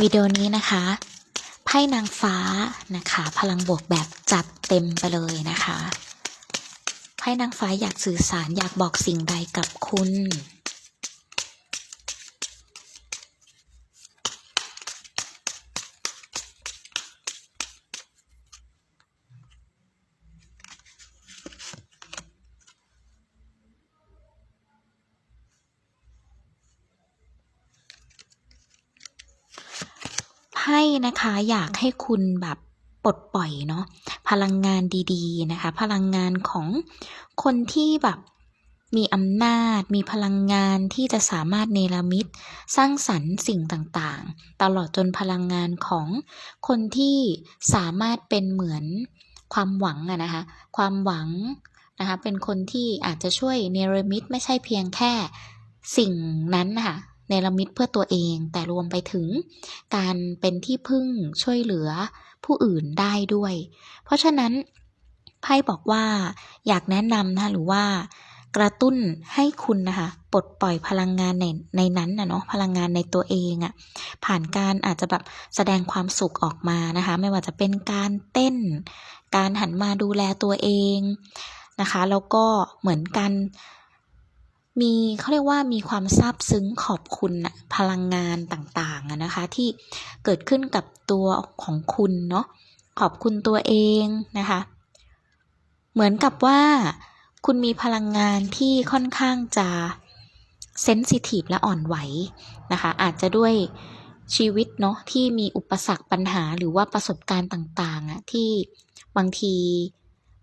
วิดีโอนี้นะคะไพ่นางฟ้านะคะ พลังบวกแบบจัดเต็มไปเลยนะคะไพ่นางฟ้าอยากสื่อสารอยากบอกสิ่งใดกับคุณ ไพ่นะคะอยากให้คุณแบบปลดปล่อยเนาะพลังงานดีๆนะคะ พลังงานของคนที่แบบมีอำนาจ มีพลังงานที่จะสามารถเนรมิต สร้างสรรค์สิ่งต่างๆ ตลอดจนพลังงานของคนที่สามารถเป็นเหมือนความหวังอะนะคะ ความหวังนะคะเป็นคนที่อาจจะช่วยเนรมิตไม่ใช่เพียงแค่สิ่งนั้นนะคะ เนรมิตเพื่อตัวเอง แต่รวมไปถึงการเป็นที่พึ่งช่วยเหลือผู้อื่นได้ด้วย เพราะฉะนั้นไพ่บอกว่าอยากแนะนำนะคะหรือว่ากระตุ้นให้คุณนะคะปลดปล่อยพลังงานในในนั้นนะเนาะพลังงานในตัวเองอะ่ะผ่านการอาจจะแบบแสดงความสุขออกมานะคะ ไม่ว่าจะเป็นการเต้น การหันมาดูแลตัวเองนะคะ แล้วก็เหมือนกัน มีเขาเรียกว่ามีความซาบซึ้งขอบคุณพลังงานต่างๆนะคะ ที่เกิดขึ้นกับตัวของคุณเนาะขอบคุณตัวเองนะคะ เหมือนกับว่าคุณมีพลังงานที่ค่อนข้างจะเซนซิทีฟและอ่อนไหวนะคะ อาจจะด้วยชีวิตเนาะที่มีอุปสรรคปัญหาหรือว่าประสบการณ์ต่างๆอะที่บางที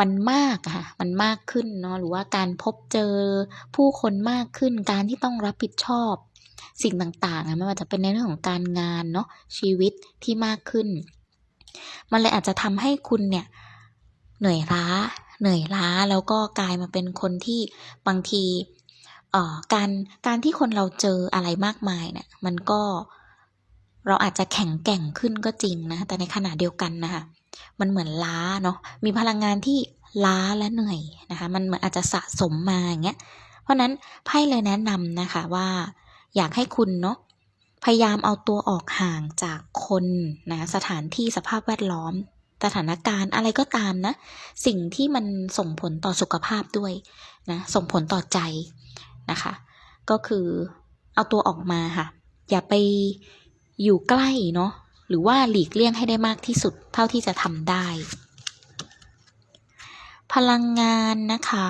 มันมากอะค่ะ มันมากขึ้นเนาะหรือว่าการพบเจอผู้คนมากขึ้นการที่ต้องรับผิดชอบสิ่งต่างๆไม่ว่าจะเป็นในเรื่องของการงานเนาะชีวิตที่มากขึ้น มันเลยอาจจะทำให้คุณเนี่ยเหนื่อยล้า เหนื่อยล้าแล้วก็กลายมาเป็นคนที่บางทีการการที่คนเราเจออะไรมากมายเนี่ยมันก็เราอาจจะแข็งแกร่งขึ้นก็จริงนะแต่ในขณะเดียวกันนะคะ มันเหมือนล้าเนาะมีพลังงานที่ล้าและเหนื่อยนะคะ มันเหมือนอาจจะสะสมมาอย่างเงี้ยเพราะนั้นไพ่เลยแนะนำนะคะว่า อยากให้คุณเนาะพยายามเอาตัวออกห่างจากคนนะสถานที่สภาพแวดล้อม สถานการณ์อะไรก็ตามนะ สิ่งที่มันส่งผลต่อสุขภาพด้วยนะส่งผลต่อใจนะคะ ก็คือเอาตัวออกมาค่ะ อย่าไปอยู่ใกล้เนาะ หรือว่าหลีกเลี่ยงให้ได้มากที่สุดเท่าที่จะทำได้ พลังงานนะคะ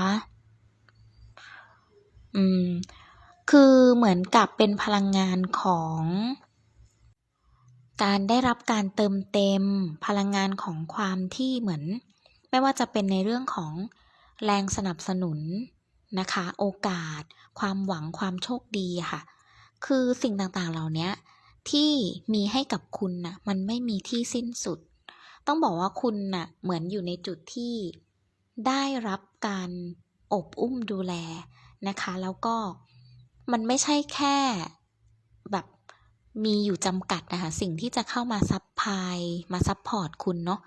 อืม คือเหมือนกับเป็นพลังงานของการได้รับการเติมเต็มพลังงานของความที่เหมือน ไม่ว่าจะเป็นในเรื่องของแรงสนับสนุนนะคะ โอกาส ความหวังความโชคดีค่ะ คือสิ่งต่างๆเหล่านี้ ที่มีให้กับคุณน่ะ มันไม่มีที่สิ้นสุด ต้องบอกว่าคุณน่ะ เหมือนอยู่ในจุดที่ได้รับการอบอุ้มดูแลนะคะ แล้วก็มันไม่ใช่แค่แบบมีอยู่จำกัดนะคะสิ่งที่จะเข้ามาซับพลายมาซับพอร์ตคุณเนาะ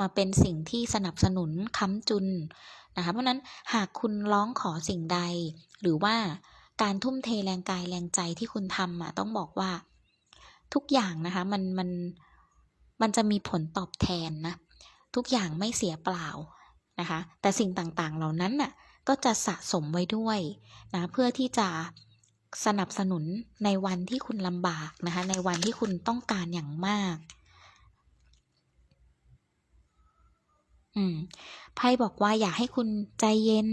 มาเป็นสิ่งที่สนับสนุนค้ำจุนนะคะเพราะฉะนั้นหากคุณร้องขอสิ่งใด หรือว่าการทุ่มเทแรงกายแรงใจที่คุณทำอะต้องบอกว่า ทุกอย่างนะคะมันมันมันจะมีผลตอบแทนนะทุกอย่างไม่เสียเปล่านะคะ แต่สิ่งต่างๆเหล่านั้นน่ะก็จะสะสมไว้ด้วยนะเพื่อที่จะสนับสนุนในวันที่คุณลำบากนะคะ ในวันที่คุณต้องการอย่างมาก อืมไพ่บอกว่าอยากให้คุณใจเย็น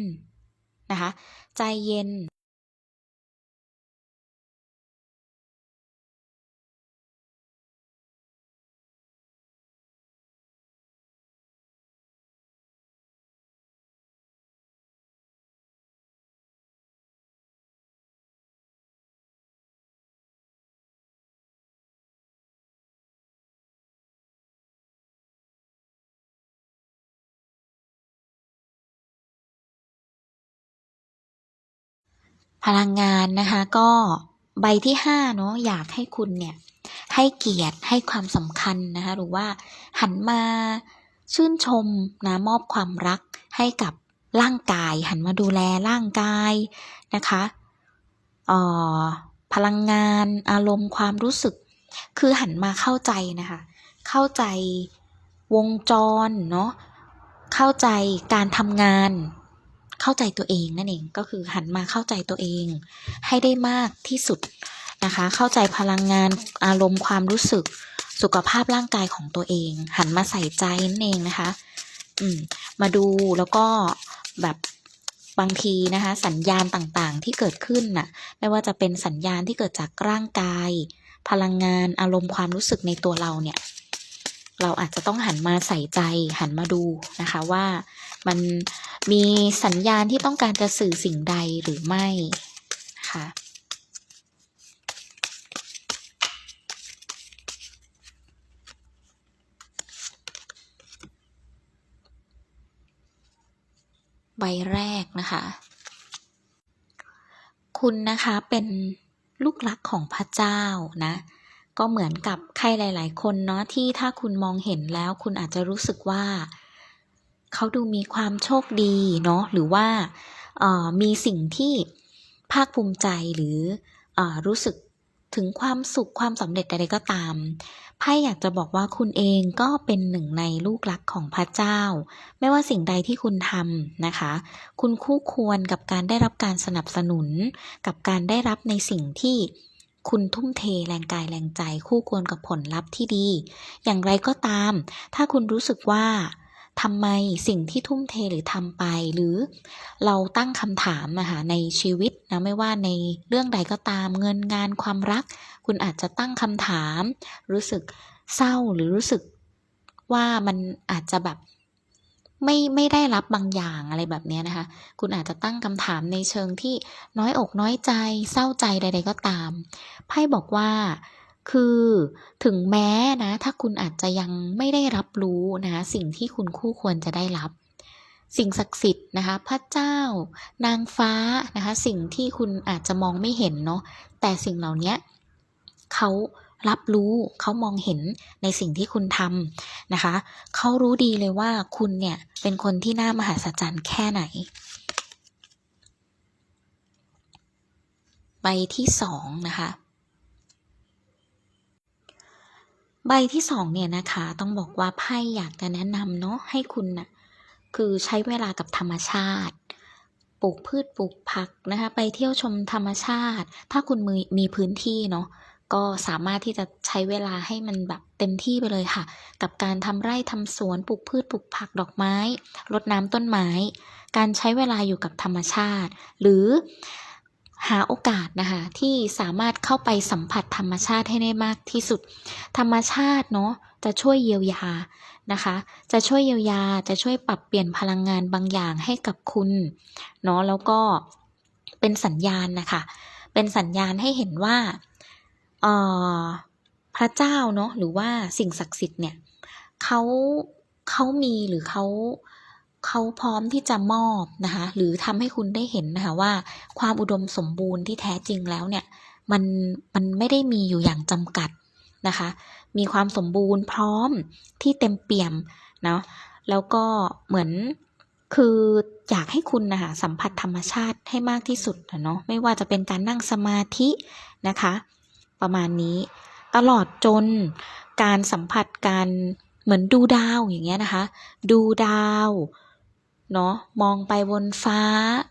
นะคะ ใจเย็น พลังงานนะคะก็ใบที่ห้าเนาะอยากให้คุณเนี่ยให้เกียรติให้ความสำคัญนะคะหรือว่าหันมาชื่นชมนะมอบความรักให้กับร่างกาย หันมาดูแลร่างกายนะคะออพลังงานอารมณ์ความรู้สึก คือหันมาเข้าใจนะคะเข้าใจวงจรเนาะเข้าใจการทำงาน เข้าใจตัวเองนั่นเองก็คือหันมาเข้าใจตัวเอง ให้ได้มากที่สุดนะคะ เข้าใจพลังงานอารมณ์ความรู้สึกสุขภาพร่างกายของตัวเอง หันมาใส่ใจนั่นเองนะคะ อืมมาดูแล้วก็แบบบางทีนะคะ สัญญาณต่างๆที่เกิดขึ้นน่ะ ไม่ว่าจะเป็นสัญญาณที่เกิดจากร่างกาย พลังงานอารมณ์ความรู้สึกในตัวเราเนี่ย เราอาจจะต้องหันมาใส่ใจหันมาดูนะคะว่ามันมีสัญญาณที่ต้องการจะสื่อสิ่งใดหรือไม่นะคะใบแรกนะคะ คุณนะคะเป็นลูกรักของพระเจ้านะ ก็เหมือนกับใครหลาย ๆ คนเนาะที่ถ้าคุณมองเห็นแล้ว คุณอาจจะรู้สึกว่า เขาดูมีความโชคดีเนาะหรือว่ามีสิ่งที่ภาคภูมิใจหรืออรู้สึกถึงความสุขความสำเร็จใดๆก็ตามไพ่อยากจะบอกว่าคุณเองก็เป็นหนึ่งในลูกรักของพระเจ้า ไม่ว่าสิ่งใดที่คุณทำนะคะ คุณคู่ควรกับการได้รับการสนับสนุน กับการได้รับในสิ่งที่ คุณทุ่มเทแรงกายแรงใจคู่ควรกับผลลัพธ์ที่ดี อย่างไรก็ตาม ถ้าคุณรู้สึกว่าทำไมสิ่งที่ทุ่มเทหรือทำไป หรือเราตั้งคำถามอะคะในชีวิตนะไม่ว่าในเรื่องใดก็ตามเงินงานความรัก คุณอาจจะตั้งคำถาม รู้สึกเศร้าหรือรู้สึกว่ามันอาจจะแบบ ไม่ไม่ได้รับบางอย่างอะไรแบบนี้นะคะ คุณอาจจะตั้งคำถามในเชิงที่น้อยอกน้อยใจ เศร้าใจใด ๆ ก็ตาม ไพ่บอกว่าคือถึงแม้นะ ถ้าคุณอาจจะยังไม่ได้รับรู้นะคะสิ่งที่คุณคู่ควรจะได้รับ สิ่งศักดิ์สิทธิ์นะคะ พระเจ้า นางฟ้านะคะ สิ่งที่คุณอาจจะมองไม่เห็นเนาะแต่สิ่งเหล่านี้เขา รับรู้เขามองเห็นในสิ่งที่คุณทำนะคะ เขารู้ดีเลยว่าคุณเนี่ยเป็นคนที่น่ามหัศจรรย์แค่ไหน ใบที่สองนะคะ ใบที่สองเนี่ยนะคะ ต้องบอกว่าไพ่อยากจะแนะนำเนาะให้คุณนะ่ะคือใช้เวลากับธรรมชาติปลูกพืชปลูกผักนะคะ ไปเที่ยวชมธรรมชาติ ถ้าคุณมีมีพื้นที่เนาะ ก็สามารถที่จะใช้เวลาให้มันแบบเต็มที่ไปเลยค่ะ กับการทำไร่ทำสวนปลูกพืชปลูกผักดอกไม้รดน้ำต้นไม้ การใช้เวลาอยู่กับธรรมชาติ หรือหาโอกาสนะคะที่สามารถเข้าไปสัมผัสธรรมชาติให้ได้มากที่สุด ธรรมชาติเนาะจะช่วยเยียวยานะคะ จะช่วยเยียวยาจะช่วยปรับเปลี่ยนพลังงานบางอย่างให้กับคุณเนาะแล้วก็เป็นสัญญาณนะคะ เป็นสัญญาณให้เห็นว่า พระเจ้าเนาะหรือว่าสิ่งศักดิ์สิทธิ์เนี่ยเขาเขามีหรือเขาเขาพร้อมที่จะมอบนะคะหรือทำให้คุณได้เห็นนะคะว่าความอุดมสมบูรณ์ที่แท้จริงแล้วเนี่ยมันมันไม่ได้มีอยู่อย่างจำกัดนะคะ มีความสมบูรณ์พร้อมที่เต็มเปี่ยมเนาะแล้วก็เหมือนคืออยากให้คุณนะคะสัมผัสธรรมชาติให้มากที่สุดนะเนาะไม่ว่าจะเป็นการนั่งสมาธินะคะ ประมาณนี้ ตลอดจนการสัมผัสการเหมือนดูดาวอย่างเงี้ยนะคะ ดูดาวเนาะมองไปบนฟ้า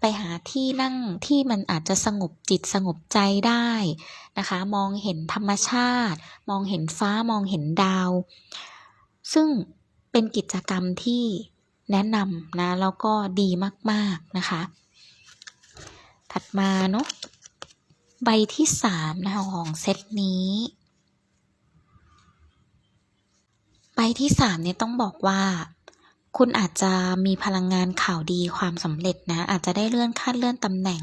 ไปหาที่นั่งที่มันอาจจะสงบจิตสงบใจได้นะคะ มองเห็นธรรมชาติ มองเห็นฟ้ามองเห็นดาว ซึ่งเป็นกิจกรรมที่แนะนำนะ แล้วก็ดีมาก ๆ นะคะ ถัดมาเนาะ ใบที่สามนะคะของเซตนี้ ใบที่สามเนี่ยต้องบอกว่า คุณอาจจะมีพลังงานข่าวดีความสำเร็จนะ อาจจะได้เลื่อนขั้นเลื่อนตำแหน่ง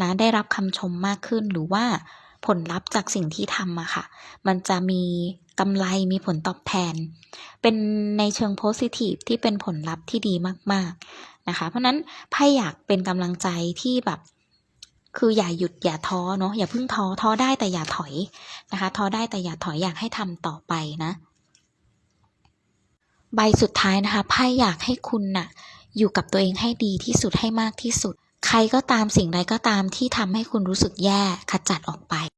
นะได้รับคำชมมากขึ้นหรือว่าผลลัพธ์จากสิ่งที่ทำอะค่ะ มันจะมีกำไรมีผลตอบแทน เป็นในเชิงโพสิทีฟที่เป็นผลลัพธ์ที่ดีมาก ๆ นะคะ เพราะนั้นไพ่อยากเป็นกำลังใจที่แบบ คืออย่าหยุดอย่าท้อเนาะอย่าเพิ่งท้อท้อได้แต่อย่าถอยนะคะท้อได้แต่อย่าถอยอยากให้ทำต่อไปนะ ใบสุดท้ายนะคะไพ่อยากให้คุณน่ะ อยู่กับตัวเองให้ดีที่สุดให้มากที่สุด ใครก็ตามสิ่งใดก็ตามที่ทำให้คุณรู้สึกแย่ขจัดออกไป